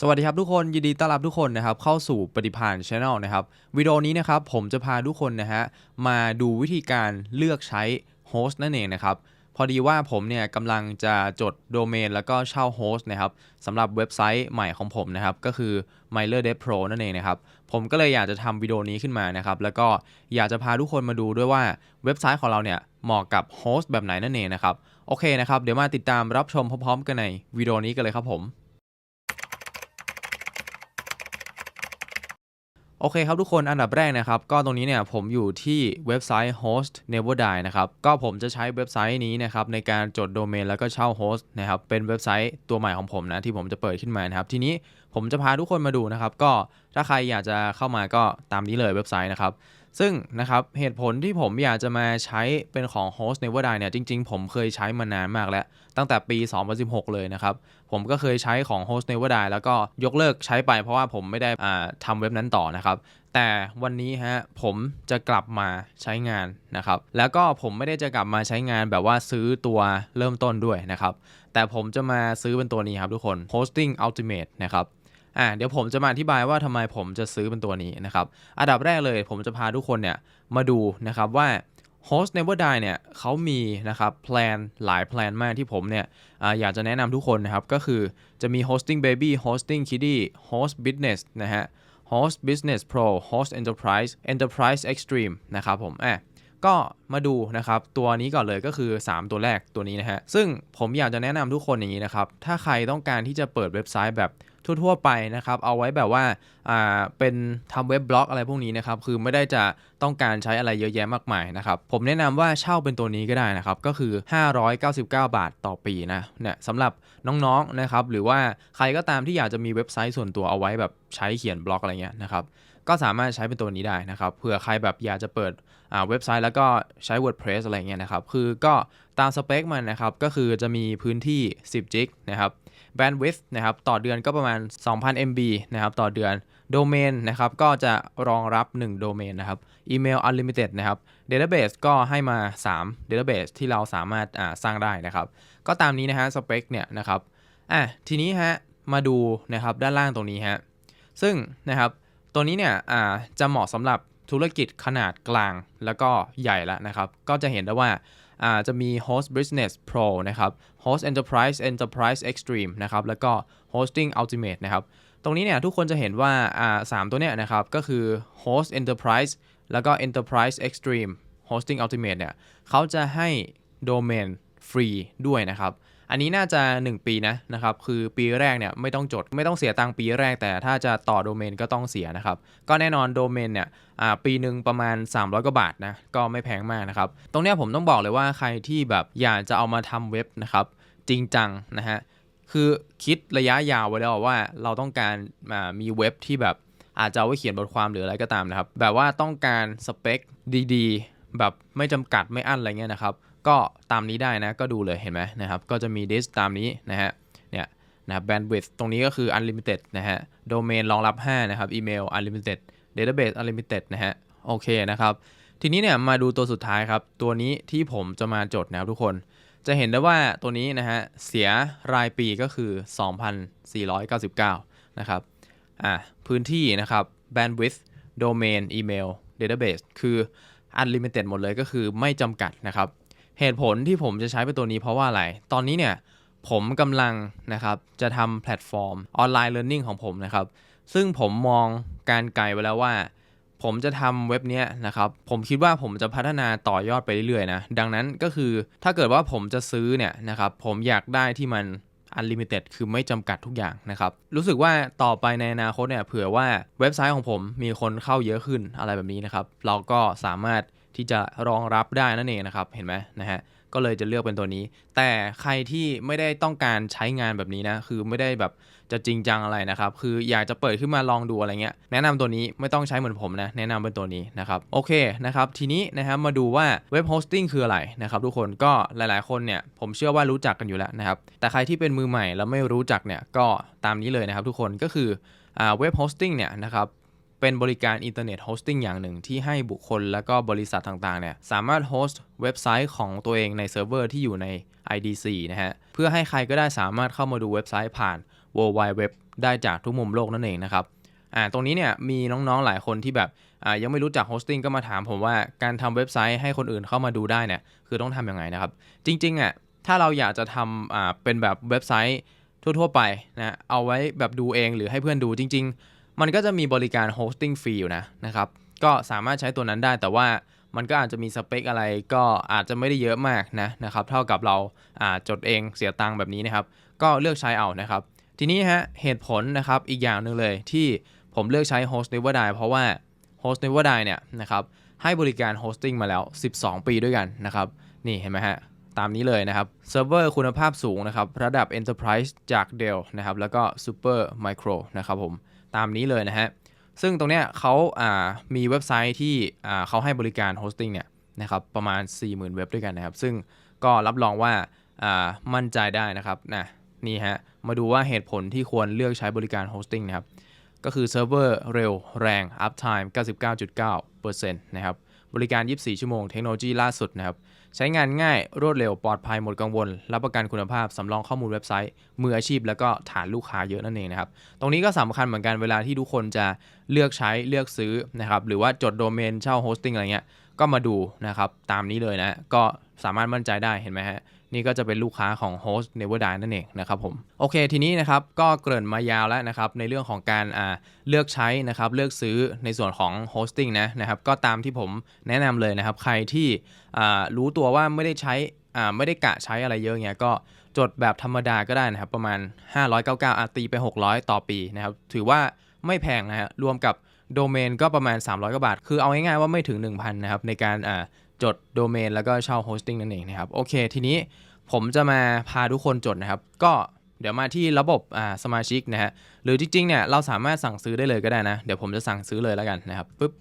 สวัสดีครับทุกคนยินดีต้อนรับทุกคนนะครับเข้าสู่ปฏิพานช anel นะครับวิดีโอนี้นะครับผมจะพาทุกคนนะฮะมาดูวิธีการเลือกใช้โฮสต์นั่นเองนะครับพอดีว่าผมเนี่ยกำลังจะจดโดเมนแล้วก็เช่าโฮสต์นะครับสำหรับเว็บไซต์ใหม่ของผมนะครับก็คือ m i l e r Dev Pro นั่นเองนะครับผมก็เลยอยากจะทำวิดีโอนี้ขึ้นมานะครับแล้วก็อยากจะพาทุกคนมาดูด้วยว่าเว็บไซต์ของเราเนี่ยเหมาะกับโฮสต์แบบไหนนั่นเองนะครับโอเคนะครับเดี๋ยวมาติดตามรับชมพร้อมๆ กันในวิดีโอนี้กันเลยครับผม โอเคครับทุกคนอันดับแรกนะครับ ก็ตรงนี้เนี่ยผมอยู่ที่เว็บไซต์ host never die นะครับ ก็ผมจะใช้เว็บไซต์นี้นะครับในการจดโดเมนแล้วก็เช่าโฮสต์นะครับ เป็นเว็บไซต์ตัวใหม่ของผมนะที่ผมจะเปิดขึ้นมานะครับ ทีนี้ผมจะพาทุกคนมาดูนะครับ ก็ถ้าใครอยากจะเข้ามาก็ตามนี้เลยเว็บไซต์นะครับ ซึ่งนะครับเหตุผลที่ผมอยากจะมาใช้เป็นของ Host Never Die เนี่ยจริงๆ ผมเคยใช้มานานมากแล้ว ตั้งแต่ปี 2016 เลยนะครับ ผมก็เคยใช้ของ Host Never Die แล้วก็ยกเลิกใช้ไปเพราะว่าผมไม่ได้อ่าทำเว็บนั้นต่อนะครับ แต่วันนี้ฮะผมจะกลับมาใช้งานนะครับ แล้วก็ผมไม่ได้จะกลับมาใช้งานแบบว่าซื้อตัวเริ่มต้นด้วยนะครับ แต่ผมจะมาซื้อเป็นตัวนี้ครับทุกคน Hosting Ultimate นะครับ อ่าเดี๋ยวผมจะมาอธิบายว่าทำไมผมจะซื้อเป็นตัวนี้นะครับ อันดับแรกเลยผมจะพาทุกคนเนี่ยมาดูนะครับว่า Host Never Die เนี่ยเขามีนะครับแพลนหลายแพลนมากที่ผมเนี่ยออยากจะแนะนำทุกคนนะครับ ก็คือจะมี Hosting Baby Hosting Kiddie Host Business นะฮะ Host Business Pro Host Enterprise Enterprise Extreme นะครับผมอะก็มาดูนะครับ ตัวนี้ก่อนเลยก็คือ 3 ตัวแรกตัวนี้นะฮะ ซึ่งผมอยากจะแนะนำทุกคนอย่างนี้นะครับ ถ้าใครต้องการที่จะเปิดเว็บไซต์แบบ ทั่วๆไปนะครับ เอาไว้แบบว่าอ่าเป็นทำเว็บบล็อกอะไรพวกนี้นะครับ คือไม่ได้จะต้องการใช้อะไรเยอะแยะมากมายนะครับ ผมแนะนำว่าเช่าเป็นตัวนี้ก็ได้นะครับ ก็คือ 599 บาทต่อปีนะ เนี่ยสำหรับน้องๆนะครับ หรือว่าใครก็ตามที่อยากจะมีเว็บไซต์ส่วนตัวเอาไว้แบบใช้เขียนบล็อกอะไรเงี้ยนะครับ ก็สามารถใช้เป็นตัวนี้ได้นะครับเผื่อใครแบบอยากจะเปิดเว็บไซต์แล้วก็ใช้ WordPress อะไรเงี้ยนะครับ คือก็ตามสเปคมันนะครับ ก็คือจะมีพื้นที่ 10 จิกนะครับ bandwidth นะครับ ต่อเดือนก็ประมาณ 2,000 MB นะครับ ต่อเดือนโดเมนนะครับ ก็จะรองรับ 1 โดเมนนะครับอีเมล unlimited นะครับ database ก็ให้มา 3 database ที่เราสามารถสร้างได้นะครับ ก็ตามนี้นะฮะสเปคเนี่ยนะครับอะทีนี้ฮะมาดูนะครับด้านล่างตรงนี้ฮะซึ่งนะครับ ตัวนี้เนี่ยจะเหมาะสำหรับธุรกิจขนาดกลางแล้วก็ใหญ่แล้วนะครับ ก็จะเห็นได้ว่าจะมี Host Business Pro นะครับ Host Enterprise Enterprise Extreme นะครับ แล้วก็ Hosting Ultimate นะครับ ตรงนี้เนี่ยทุกคนจะเห็นว่าอ่าสามตัวเนี่ยนะครับ ก็คือ Host Enterprise แล้วก็ Enterprise Extreme Hosting Ultimate เนี่ยเขาจะให้โดเมน ฟรีด้วยนะครับ อันนี้น่าจะ 1 ปีนะนะครับคือปีแรกเนี่ยไม่ต้องจดไม่ต้องเสียตังค์ปีแรกแต่ถ้าจะต่อโดเมนก็ต้องเสียนะครับ ก็แน่นอนโดเมนเนี่ยปีหนึ่งประมาณ 300กว่าบาทนะก็ไม่แพงมากนะครับ ตรงเนี้ยผมต้องบอกเลยว่าใครที่แบบอยากจะเอามาทำเว็บนะครับจริงจังนะฮะคือคิดระยะยาวไว้แล้วว่าเราต้องการมีเว็บที่แบบอาจจะเอาไว้เขียนบทความหรืออะไรก็ตามนะครับ แบบว่าต้องการสเปคดีๆ แบบไม่จำกัดไม่อั้นอะไรเงี้ยนะครับ ก็ตามนี้ได้นะ ก็ดูเลยเห็นไหมนะครับ ก็จะมีดิสตามนี้นะฮะ เนี่ยนะครับ bandwidth ตรงนี้ก็คือ unlimited นะฮะ domain รองรับ 5 นะครับ email unlimited database unlimited นะฮะ โอเคนะครับ ทีนี้เนี่ยมาดูตัวสุดท้ายครับ ตัวนี้ที่ผมจะมาจดนะครับทุกคน จะเห็นได้ว่าตัวนี้นะฮะ เสียรายปีก็คือ 2,499 นะครับ อะพื้นที่นะครับ bandwidth domain email database คือ unlimited หมดเลยก็คือไม่จำกัดนะครับ เหตุผลที่ผมจะใช้เป็นตัวนี้เพราะว่าอะไร ตอนนี้เนี่ยผมกำลังนะครับจะทำแพลตฟอร์มออนไลน์เรียนรู้ของผมนะครับ ซึ่งผมมองการไกลไว้แล้วว่า ผมจะทำเว็บนี้นะครับ ผมคิดว่าผมจะพัฒนาต่อยอดไปเรื่อยๆนะ ดังนั้นก็คือถ้าเกิดว่าผมจะซื้อเนี่ยนะครับ ผมอยากได้ที่มัน unlimited คือไม่จำกัดทุกอย่างนะครับ รู้สึกว่าต่อไปในอนาคตเนี่ยเผื่อว่าเว็บไซต์ของผมมีคนเข้าเยอะขึ้นอะไรแบบนี้นะครับ เราก็สามารถ ที่จะรองรับได้นั่นเองนะครับ เห็นไหมนะฮะ ก็เลยจะเลือกเป็นตัวนี้ แต่ใครที่ไม่ได้ต้องการใช้งานแบบนี้นะ คือไม่ได้แบบจะจริงจังอะไรนะครับ คืออยากจะเปิดขึ้นมาลองดูอะไรเงี้ย แนะนำตัวนี้ไม่ต้องใช้เหมือนผมนะ แนะนำเป็นตัวนี้นะครับ โอเคนะครับ ทีนี้นะครับมาดูว่าเว็บโฮสติ้งคืออะไรนะครับทุกคน ก็หลายๆคนเนี่ยผมเชื่อว่ารู้จักกันอยู่แล้วนะครับ แต่ใครที่เป็นมือใหม่แล้วไม่รู้จักเนี่ย ก็ตามนี้เลยนะครับทุกคน ก็คือเว็บโฮสติ้งเนี่ยนะครับ เป็นบริการอินเทอร์เน็ตโฮสติ้งอย่างหนึ่งที่ให้บุคคลและก็บริษัทต่างๆเนี่ยสามารถโฮสต์เว็บไซต์ของตัวเองในเซิร์ฟเวอร์ที่อยู่ใน IDC นะฮะ เพื่อให้ใครก็ได้สามารถเข้ามาดูเว็บไซต์ผ่าน World Wide Web ได้จากทุกมุมโลกนั่นเองนะครับอ่าตรงนี้เนี่ยมีน้องๆหลายคนที่แบบอ่ายังไม่รู้จักโฮสติ้งก็มาถามผมว่าการทำเว็บไซต์ให้คนอื่นเข้ามาดูได้เนี่ยคือต้องทำยังไงนะครับ จริงๆอะถ้าเราอยากจะทำอ่าเป็นแบบเว็บไซต์ทั่วๆไปนะเอาไว้แบบดูเองหรือให้เพื่อนดูจริง ๆ มันก็จะมีบริการโฮสติ้งฟรีอยู่นะนะครับ ก็สามารถใช้ตัวนั้นได้แต่ว่ามันก็อาจจะมีสเปคอะไรก็อาจจะไม่ได้เยอะมากนะนะครับเท่ากับเราจดเองเสียตังค์แบบนี้นะครับ ก็เลือกใช้เอานะครับ ทีนี้ฮะเหตุผลนะครับอีกอย่างหนึ่งเลยที่ผมเลือกใช้ Host Never Die เพราะว่า Host Never Die เนี่ยนะครับให้บริการโฮสติ้งมาแล้ว 12 ปีด้วยกันนะครับ นี่เห็นไหมฮะตามนี้เลยนะครับเซิร์ฟเวอร์คุณภาพสูงนะครับ ระดับ Enterprise จาก Dell นะครับ แล้วก็ Super Micro นะครับผม ตามนี้เลยนะฮะ ซึ่งตรงเนี้ยเขาอ่ามีเว็บไซต์ที่อ่าเขาให้บริการโฮสติ้งเนี่ยนะครับประมาณ 40,000 เว็บด้วยกันนะครับ ซึ่งก็รับรองว่าอ่ามั่นใจได้นะครับนะนี่ฮะ มาดูว่าเหตุผลที่ควรเลือกใช้บริการโฮสติ้งนะครับ ก็คือเซิร์ฟเวอร์เร็วแรง uptime 99.9%นะครับ บริการ 24 ชั่วโมง เทคโนโลยีล่าสุดนะครับ ใช้งานง่าย รวดเร็ว ปลอดภัย หมดกังวล รับประกันคุณภาพ สำรองข้อมูลเว็บไซต์ มืออาชีพ แล้วก็ฐานลูกค้าเยอะนั่นเองนะครับ ตรงนี้ก็สำคัญเหมือนกันเวลาที่ทุกคนจะเลือกใช้ เลือกซื้อนะครับ หรือว่าจดโดเมน เช่าโฮสติ้งอะไรเงี้ย ก็มาดูนะครับ ตามนี้เลยนะ ก็ สามารถมั่นใจได้เห็นไหมฮะ นี่ก็จะเป็นลูกค้าของ Host Never Die นั่นเองนะครับผม โอเค ทีนี้นะครับ ก็เกริ่นมายาวแล้วนะครับ ในเรื่องของการเลือกใช้นะครับ เลือกซื้อในส่วนของ Hosting นะนะครับ ก็ตามที่ผมแนะนำเลยนะครับ ใครที่รู้ตัวว่าไม่ได้ใช้ไม่ได้กะใช้อะไรเยอะเงี้ยก็จดแบบธรรมดาก็ได้นะครับ ประมาณ 599อะตีไป 600 ต่อปีนะครับ ถือว่าไม่แพงนะฮะรวมกับโดเมนก็ประมาณ 300กว่าบาท คือเอาง่ายๆว่าไม่ถึง 1,000 นะครับ ในการ จดโดเมนแล้วก็เช่าโฮสติ้งนั่นเองนะครับโอเคทีนี้ผมจะมาพาทุกคนจดนะครับ ก็เดี๋ยวมาที่ระบบอ่าสมาชิกนะฮะหรือจริงๆเนี่ยเราสามารถสั่งซื้อได้เลยก็ได้นะ เดี๋ยวผมจะสั่งซื้อเลยแล้วกันนะครับปึ๊บ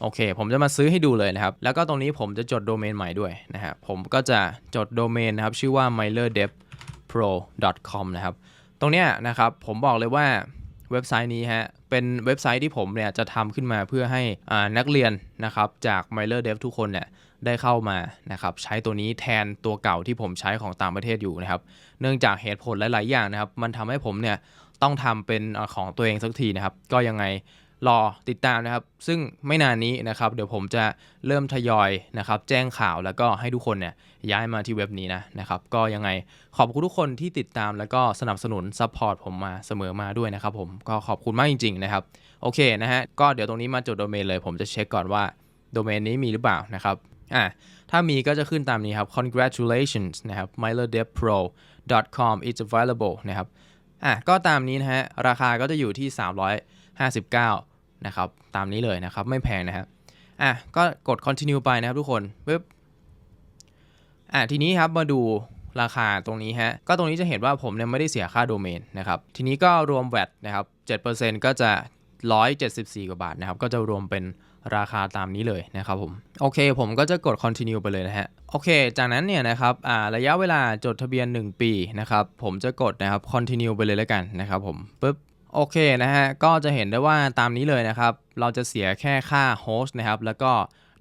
โอเค ผมจะมาซื้อให้ดูเลยนะครับ แล้วก็ตรงนี้ผมจะจดโดเมนใหม่ด้วยนะฮะผมก็จะจดโดเมนนะครับ ชื่อว่า milerdevpro.com นะครับ ตรงเนี้ยนะครับผมบอกเลยว่า เว็บไซต์นี้ฮะ เป็นเว็บไซต์ที่ผมเนี่ยจะทำขึ้นมาเพื่อให้นักเรียนนะครับจาก MilerDev ทุกคนเนี่ยได้เข้ามานะครับใช้ตัวนี้แทนตัวเก่าที่ผมใช้ของต่างประเทศอยู่นะครับ เนื่องจากเหตุผลหลาย ๆ อย่างนะครับ มันทำให้ผมเนี่ยต้องทำเป็นของตัวเองสักทีนะครับ ก็ยังไง รอติดตามนะครับ ซึ่งไม่นานนี้นะครับ เดี๋ยวผมจะเริ่มทยอยนะครับ แจ้งข่าวแล้วก็ให้ทุกคนเนี่ยย้ายมาที่เว็บนี้นะนะครับ ก็ยังไงขอบคุณทุกคนที่ติดตามแล้วก็สนับสนุนซัพพอร์ตผมมาเสมอมาด้วยนะครับผมก็ขอบคุณมากจริง ๆ นะครับ โอเคนะฮะก็เดี๋ยวตรงนี้มาจดโดเมนเลย ผมจะเช็คก่อนว่าโดเมนนี้มีหรือเปล่านะครับอะถ้ามีก็จะขึ้นตามนี้ครับ congratulations นะครับ milerdevpro.com is available นะครับอะก็ตามนี้นะฮะราคาก็จะอยู่ที่ 359 นะครับ ตามนี้เลยนะครับ ไม่แพงนะครับอะก็กด continue ไปนะครับทุกคนปึ๊บอะทีนี้ครับมาดูราคาตรงนี้ฮะ ก็ตรงนี้จะเห็นว่าผมเนี่ยไม่ได้เสียค่าโดเมนนะครับ ทีนี้ก็รวม VAT นะครับ 7%ก็จะ 174 กว่าบาทนะครับ ก็จะรวมเป็นราคาตามนี้เลยนะครับผม โอเค ผมก็จะกด continue ไปเลยนะฮะ โอเค จากนั้นเนี่ยนะครับอ่าระยะเวลาจดทะเบียน 1 ปีนะครับ ผมจะกดนะครับ continue ไปเลยแล้วกันนะครับผมปึ๊บ โอเคนะฮะ ก็จะเห็นได้ว่าตามนี้เลยนะครับ เราจะเสียแค่ค่าโฮสต์นะครับ แล้วก็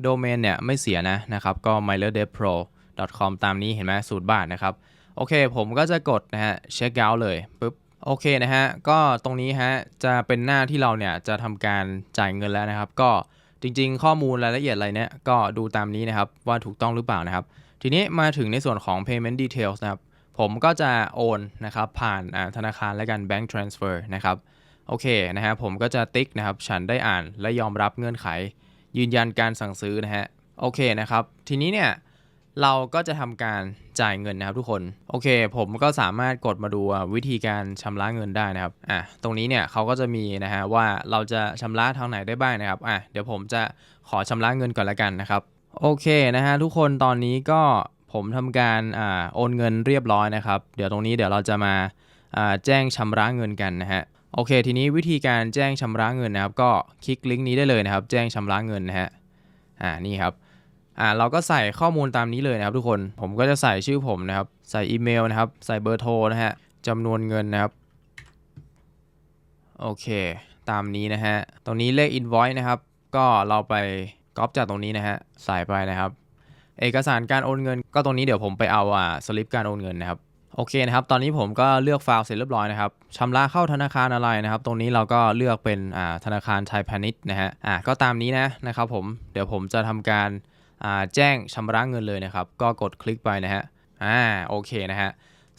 โดเมนเนี่ยไม่เสียนะนะครับ ก็ milerdevpro.com ตามนี้เห็นไหมสูตรบาทนะครับ โอเค ผมก็จะกดนะฮะเช็คเอาท์เลยปึ๊บ โอเคนะฮะ ก็ตรงนี้ฮะ จะเป็นหน้าที่เราเนี่ยจะทำการจ่ายเงินแล้วนะครับ ก็จริงๆ ข้อมูลรายละเอียดอะไรเนี่ย ก็ดูตามนี้นะครับว่าถูกต้องหรือเปล่านะครับ ทีนี้มาถึงในส่วนของ payment details นะครับ ผมก็จะโอนนะครับผ่านธนาคารและกัน bank transfer นะครับโอเคนะฮะผมก็จะติ๊กนะครับฉันได้อ่านและยอมรับเงื่อนไข ยืนยันการสั่งซื้อนะฮะโอเคนะครับทีนี้เนี่ยเราก็จะทำการจ่ายเงินนะครับทุกคนโอเค ผมก็สามารถกดมาดูวิธีการชำระเงินได้นะครับอะตรงนี้เนี่ยเขาก็จะมีนะฮะว่าเราจะชำระทางไหนได้บ้างนะครับอะเดี๋ยวผมจะขอชำระเงินก่อนละกันนะครับโอเคนะฮะทุกคนตอนนี้ก็ ผมทำการอ่าโอนเงินเรียบร้อยนะครับ เดี๋ยวตรงนี้เดี๋ยวเราจะมาอ่าแจ้งชำระเงินกันนะฮะโอเค ทีนี้วิธีการแจ้งชำระเงินนะครับ ก็คลิกลิงก์นี้ได้เลยนะครับ แจ้งชำระเงินนะฮะอ่านี่ครับอ่าเราก็ใส่ข้อมูลตามนี้เลยนะครับ ทุกคนผมก็จะใส่ชื่อผมนะครับ ใส่อีเมลนะครับ ใส่เบอร์โทรนะฮะจำนวนเงินนะครับโอเค ตามนี้นะฮะตรงนี้เลข invoice นะครับ ก็เราไปก๊อปจากตรงนี้นะฮะใส่ไปนะครับ เอกสารการโอนเงิน ก็ตรงนี้เดี๋ยวผมไปเอาอ่าสลิปการโอนเงินนะครับโอเคนะครับ ตอนนี้ผมก็เลือกไฟล์เสร็จเรียบร้อยนะครับชำระเข้าธนาคารอะไรนะครับ ตรงนี้เราก็เลือกเป็นอ่าธนาคารไทยพาณิชย์นะฮะอ่าก็ตามนี้นะนะครับผม เดี๋ยวผมจะทำการอ่าแจ้งชำระเงินเลยนะครับ ก็กดคลิกไปนะฮะ อ่า โอเคนะฮะ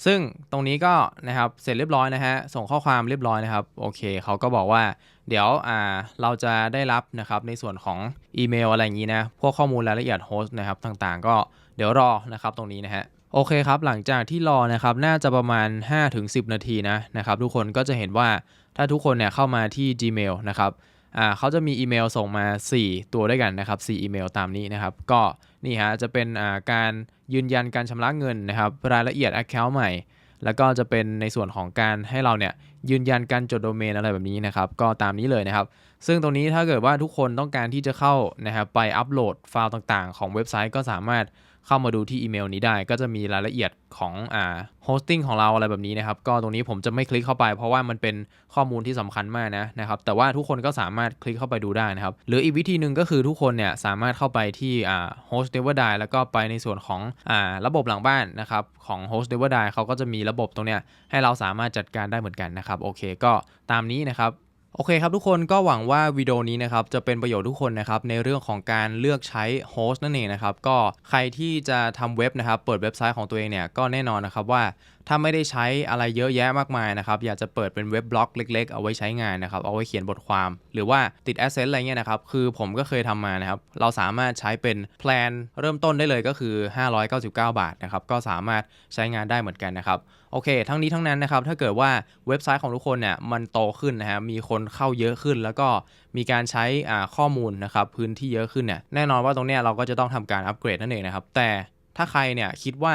ซึ่งตรงนี้ก็นะครับ เสร็จเรียบร้อยนะฮะ ส่งข้อความเรียบร้อยนะครับ โอเค เขาก็บอกว่า เดี๋ยวอ่าเราจะได้รับนะครับในส่วนของอีเมลอะไรอย่างนี้นะ พวกข้อมูลรายละเอียดโฮสต์นะครับต่างๆ ก็เดี๋ยวรอนะครับตรงนี้นะฮะโอเคครับ หลังจากที่รอนะครับน่าจะประมาณ 5-10 นาทีนะนะครับทุกคนก็จะเห็นว่าถ้าทุกคนเนี่ยเข้ามาที่ Gmail นะครับอ่าเขาจะมีอีเมลส่งมา 4 ตัวด้วยกันนะครับ4อีเมลตามนี้นะครับก็นี่ฮะจะเป็นอ่าการยืนยันการชำระเงินนะครับรายละเอียด Account ใหม่ แล้วก็จะเป็นในส่วนของการให้เราเนี่ย ยืนยันการจดโดเมนอะไรแบบนี้นะครับ ก็ตามนี้เลยนะครับ ซึ่งตรงนี้ถ้าเกิดว่าทุกคนต้องการที่จะเข้านะครับไปอัปโหลดไฟล์ต่างๆ ของเว็บไซต์ก็สามารถเข้ามาดูที่อีเมลนี้ได้ ก็จะมีรายละเอียดของอ่าโฮสติ้งของเราอะไรแบบนี้นะครับ ก็ตรงนี้ผมจะไม่คลิกเข้าไป เพราะว่ามันเป็นข้อมูลที่สำคัญมากนะนะครับ แต่ว่าทุกคนก็สามารถคลิกเข้าไปดูได้นะครับ หรืออีกวิธีหนึ่งก็คือทุกคนเนี่ยสามารถเข้าไปที่อ่า host never die แล้วก็ไปในส่วนของอ่าระบบหลังบ้านนะครับของ host never die เขาก็จะมีระบบตรงเนี้ยให้เราสามารถจัดการได้เหมือนกันนะครับ โอเค ก็ตามนี้นะครับ โอเคครับทุกคนก็หวังว่าวิดีโอนี้นะครับจะเป็นประโยชน์ทุกคนนะครับในเรื่องของการเลือกใช้โฮสต์นั่นเองนะครับก็ใครที่จะทำเว็บนะครับเปิดเว็บไซต์ของตัวเองเนี่ยก็แน่นอนนะครับว่าถ้าไม่ได้ใช้อะไรเยอะแยะมากมายนะครับอยากจะเปิดเป็นเว็บบล็อกเล็ก ๆ เอาไว้ใช้งานนะครับเอาไว้เขียนบทความ หรือว่าติดแอสเซนต์อะไรเงี้ยนะครับคือผมก็เคยทำมานะครับเราสามารถใช้เป็นแพลนเริ่มต้นได้เลยก็คือ 599 บาทนะครับก็สามารถใช้งานได้เหมือนกันนะครับ โอเค ทั้งนี้ทั้งนั้นนะครับ ถ้าเกิดว่าเว็บไซต์ของทุกคนเนี่ยมันโตขึ้นนะฮะ มีคนเข้าเยอะขึ้น แล้วก็มีการใช้อ่าข้อมูลนะครับพื้นที่เยอะขึ้นเนี่ย แน่นอนว่าตรงเนี้ยเราก็จะต้องทำการอัปเกรดนั่นเองนะครับ แต่ถ้าใครเนี่ยคิดว่า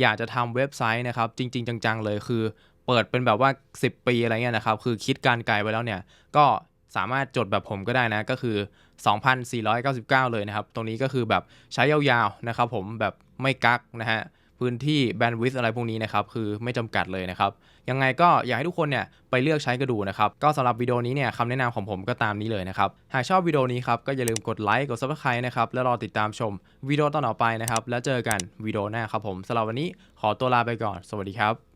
อยากจะทำเว็บไซต์นะครับจริง ๆ จัง ๆ เลยคือ เปิดเป็นแบบว่า 10 ปีอะไรเงี้ยนะครับ คือคิดการไกลไว้แล้วเนี่ย ก็สามารถจดแบบผมก็ได้นะ ก็คือ 2,499 เลยนะครับ ตรงนี้ก็คือแบบใช้ยาวๆนะครับผมแบบไม่กักนะฮะ พื้นที่แบนด์วิดอะไรพวกนี้นะครับคือไม่จำกัดเลยนะครับยังไงก็อยากให้ทุกคนเนี่ยไปเลือกใช้กันดูนะครับก็สำหรับวิดีโอนี้เนี่ยคำแนะนำของผมก็ตามนี้เลยนะครับหากชอบวิดีโอนี้ครับก็อย่าลืมกดไลค์กดซับสไครต์นะครับแล้วรอติดตามชมวิดีโอต่อไปนะครับแล้วเจอกันวิดีโอหน้าครับผมสำหรับวันนี้ขอตัวลาไปก่อน สวัสดีครับ